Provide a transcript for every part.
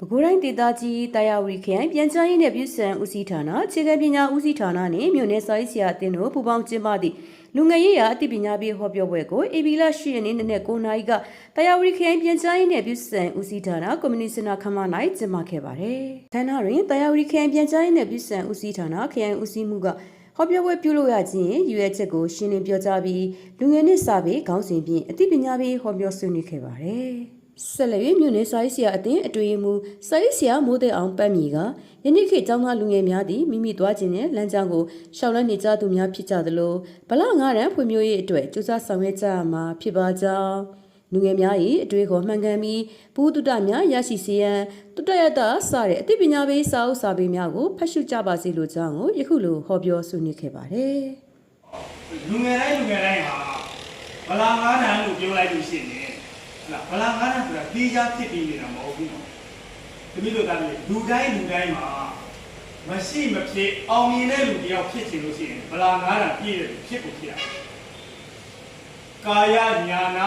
ပဲခူးတိုင်းဒေသကြီးတာယာဝတီခရိုင်ပြန်ကြားရေးနဲ့ပြည်စံဦးစီးဌာနခြေကပညာဦးစီးဌာနနဲ့မြို့နယ်စာရေးဆရာအသင်းတို့ပူးပေါင်းကျင်းပသည့်လူငယ်ရေးရာအသိပညာပေးဟောပြောပွဲကို AB လ10ရက်နေ့နနက်9:00နာရီကတာယာဝတီခရိုင်ပြန်ကြားရေးနဲ့ပြည်စံဦးစီးဌာနကွန်မြူနီစနာခမ၌ကျင်းပခဲ့ပါတယ်။ဌာနတွင်တာယာဝတီခရိုင်ပြန်ကြားရေးနဲ့ပြည်စံဦးစီးဌာနခရိုင်ဦးစီးမှုကဟောပြောပွဲပြုလုပ်ရခြင်းရည်ရွယ်ချက်ကိုရှင်းလင်းပြောကြားပြီးလူငယ်နှင့်စာပေခေါင်းစဉ်ဖြင့်အသိပညာပေးဟောပြောဆွေးနွေးခဲ့ပါတယ်။ ဆက်လက်၍မြို့နယ်စာရေးဆရာအသင်းအတွေ့အမှုစာရေးဆရာမိုးတဲ့အောင်ပတ်မီကယနေ့ခေတ်ကျောင်းသားလူငယ်များသည်မိမိသွားခြင်းနဲ့လမ်းကြောင်းကိုရှောက်လန်းနေကြသူများဖြစ်ကြသလိုဗလငါးရန်ဖွံ့ဖြိုးရေးအတွက်ကြိုးစားဆောင်ရွက်ကြရမှာဖြစ်ပါကြောင်းလူငယ်များ၏အတွေ့အခေါ်မှန်ကန်ပြီးဘူတုတများရရှိစေရန်တုတရတစတဲ့အသိပညာပေးစာအုပ်စာပေများကိုဖတ်ရှုကြပါစေလိုကြောင်းကိုယခုလိုဟောပြောဆွေးနွေးခဲ့ပါတယ်။လူငယ်တိုင်းလူငယ်တိုင်းဟာဗလာငါးနံလို့ပြောလိုက်လို့ရှိရင်ဟ လားဗလာငါးနံဆိုတာဒီကြဖြစ်ပြီးနေတာမဟုတ်ဘူးနော်တပည့်တို့ကလည်းလူတိုင်းလူတိုင်းမှာမရှိမဖြစ်အောင်မြင်တဲ့လူတယောက်ဖြစ်ချင်လို့ရှိရင်ဗလာငါးနံပြည့်တဲ့လူဖြစ်ကိုဖြစ်ရတယ်ကာယညာနာ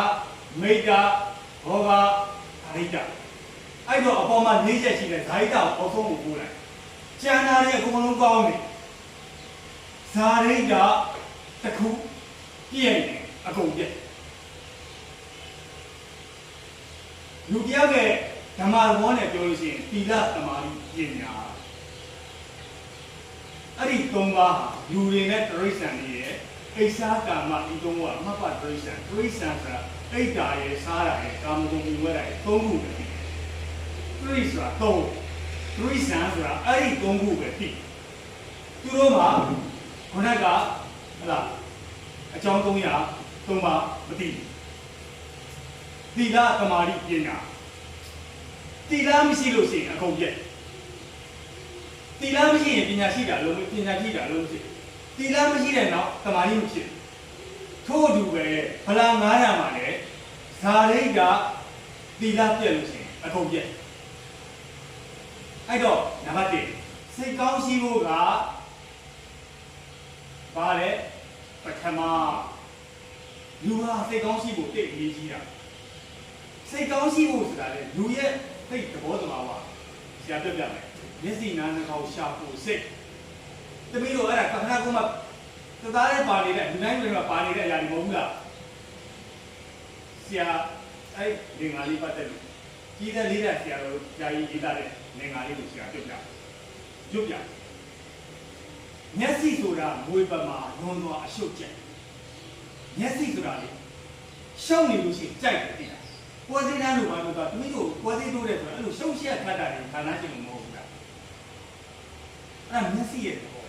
မိတ္တာဘောဂအရိတ္တအဲ့တော့အပေါ်မှာ၄ချက်ရှိတယ်ဇာတိတကိုအောက်ဆုံးကိုပို့လိုက်ကျန်တာတွေအကုန်လုံးကောင်းတယ်ဇာတိတတစ်ခုပြည့်နေအကုန်ပြည့် လူတယောက်ရဲ့ဓမ္မသဘောနဲ့ပြောလို့ရှိရင်သီလသမာဓိပညာအဲ့ဒီသုံးပါးဟာလူတွေနဲ့တရိစ္ဆာန်တွေရဲ့အိစ္ဆာကာမဒီသုံးပါးအမှတ်ပတ်တရိစ္ဆာန်တရိစ္ဆာန်ဆိုတာအိတ်တာရဲ့စားတာရဲ့ကာမဂုဏ်မြင်ဝဲတာရဲ့သုံးခုပဲဖြစ်တယ်တရိစ္ဆာန်သုံးတရိစ္ဆာန်ဆိုတာအဲ့ဒီသုံးခုပဲဖြစ်သူတို့မှာခုနကဟလာအကြောင်း300 3ပါမသိဘူး သီလသမာဓိပညာသီလမရှိလို့ရှိရင်အကုန်ပြည့်သီလမရှိရင်ပညာရှိတာလုံးပညာရှိတာလုံးမရှိသီလမရှိတဲ့နောက်သမာဓိမဖြစ်ထို့အတူပဲဗလာ900မှာလည်းဇာရိတ်ကသီလပြည့်လို့ရှိရင်အကုန်ပြည့်အဲ့တော့နံပါတ်1စိတ်ကောင်းရှိဖို့ကဘာလဲပထမလူဟာစိတ်ကောင်းရှိဖို့တိတ်အရေးကြီးတာ စိတ်ကောင်းရှိဖို့ဆိုတာလေလူရဲ့စိတ်သဘောတဘာဝဆရာပြပြမယ်မျက်စိနားနှာခေါင်းရှာဖို့စိတ်တမီးတို့အဲ့ဒါခဏကမှသသားနဲ့ပါနေတဲ့လူတိုင်းတွေကပါနေတဲ့အရာတွေမဟုတ်ဘူးလားဆရာအဲ့ဒီငါလေးပတ်သက်လို့ကြီးတဲ့လေးတဲ့ဆရာတို့ဂျာကြီးရေးသားတဲ့နေငါလေးကိုဆရာပြပြပြပြမျက်စိဆိုတာမွေပမာလွန်သွားအရှုပ်ကျက်မျက်စိဆိုတာလေရှောက်နေလို့ရှိရင်ကြိုက်တယ်တိလား ပွဲစင်းတန်းလိုပါလို့ကတမီးတို့ပွဲစင်းတိုးတယ်ဆိုတာအဲ့လိုရှုပ်ရှက်ခတ်တာတွေခန္ဓာရှိလို့မဟုတ်ဘူးလားအဲ့ဒါမျက်စိရဲ့သဘော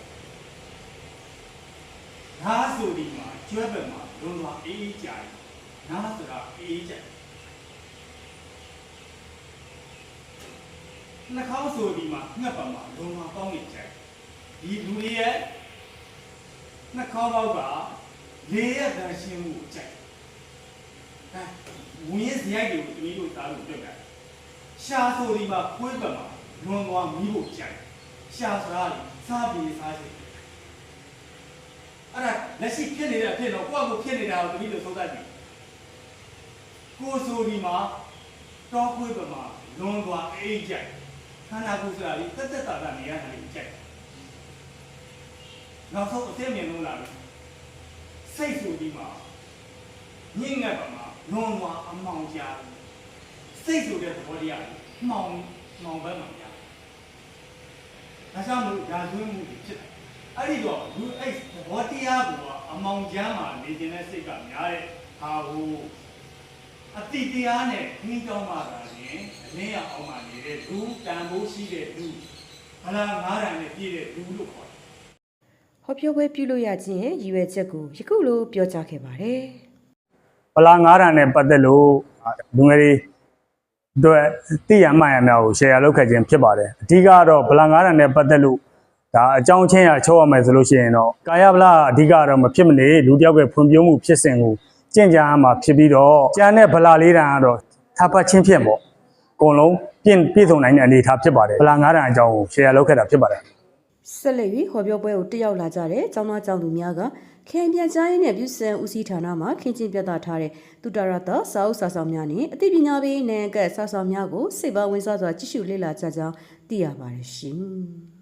နားဆိုဒီမှာကျွဲဘက်မှာလွန်သွားအေးအေးကြာတယ်နားဆိုတာအေးအေးကြာနှာခေါင်းဆိုဒီမှာငှက်ပါမှာလွန်သွားကောင်းနေကြတယ်ဒီလူတွေရဲ့နှာခေါင်းပေါက်ကလေရဲ့တန်ရှင်းမှုကိုကြိုက်အဲ ဝင်ရဲ့ဇယိုက်တွေကိုတမီးတို့သားလို့ပြောကြတယ်ရှာဆိုဒီမှာခွေးဘက်မှာလွန်သွားမီးဖို့ကြိုက်ရှာစားလေစားပြီးစားချင်အဲ့ဒါလက်ရှိဖြစ်နေတဲ့အဖြစ်တော့ကိုယ့်အကိုဖြစ်နေတာကိုတမီးတို့သုံးသပ်ကြည့်ကိုယ်ဆိုဒီမှာတောခွေးဘက်မှာလွန်သွားအေးကြိုက်ခန္ဓာကိုယ်ဆိုတာလေတက်တက်တာတာနေရတယ်ကိုကြိုက်နောက်ဆုံးအသိမြင်လို့လာပြီစိတ်ဆိုဒီမှာညင်ငတ်ပါမှာ လွန်သွားအမောင်ကြားစိတ်ဆိုတဲ့သဘောတရားလေမှောင်မှောင်ဘက်မှာကြားဒါကြောင့်မို့ဓာသွင်းမှုတွေဖြစ်တယ်အဲ့ဒီတော့လူအဲ့သဘောတရားကအမောင်ကြားမှာနေခြင်းတဲ့စိတ်ကများတဲ့ဟာကိုအတိတရားနဲ့ခင်းကြောင်းမှသာလျှင်အလင်းရအောင်မှနေတဲ့လူတန်ဖိုးရှိတဲ့လူဗလာငါးတန်နဲ့ပြည့်တဲ့လူလို့ခေါ်တယ်ဟောပြောပွဲပြုလုပ်ရခြင်းရဲ့ရည်ရွယ်ချက်ကိုယခုလိုပြောကြားခဲ့ပါတယ်။ ဗလာ9တန်နဲ့ပတ်သက်လို့လူငယ်တွေအတွက်သိရမှန်ရများကို share လုပ်ခဲ့ခြင်းဖြစ်ပါတယ်အဓိကကတော့ဗလာ9တန်နဲ့ပတ်သက်လို့ဒါအကြောင်းချင်းရချုပ်ရမယ်ဆိုလို့ရှိရင်တော့ကာယဗလာအဓိကတော့မဖြစ်မနေလူတစ်ယောက်ရဲ့ဖွံ့ဖြိုးမှုဖြစ်စဉ်ကိုကြင်ကြံရမှာဖြစ်ပြီးတော့ကျန်တဲ့ဗလာလေးတန်ကတော့ထားပတ်ချင်းဖြစ်ပေါ့အကုန်လုံးပြည့်ပြည့်စုံနိုင်တဲ့အနေအထားဖြစ်ပါတယ်ဗလာ9တန်အကြောင်းကို share လုပ်ခဲ့တာဖြစ်ပါတယ်ဆက်လက်၍ဟောပြောပွဲကိုတက်ရောက်လာကြတဲ့ကျောင်းသားကျောင်းသူများက ခင်ပြန်ကြားရေးနဲ့ပြုစံဦးစီးဌာနမှခင်ချင်းပြသထားတဲ့တုတရတစာအုပ်စာဆောင်များနဲ့အသိပညာပေးနိုင်ငံကစာဆောင်များကိုစိတ်ပါဝင်စားစွာကြည့်ရှုလေ့လာကြကြောင်းသိရပါတယ်ရှင်။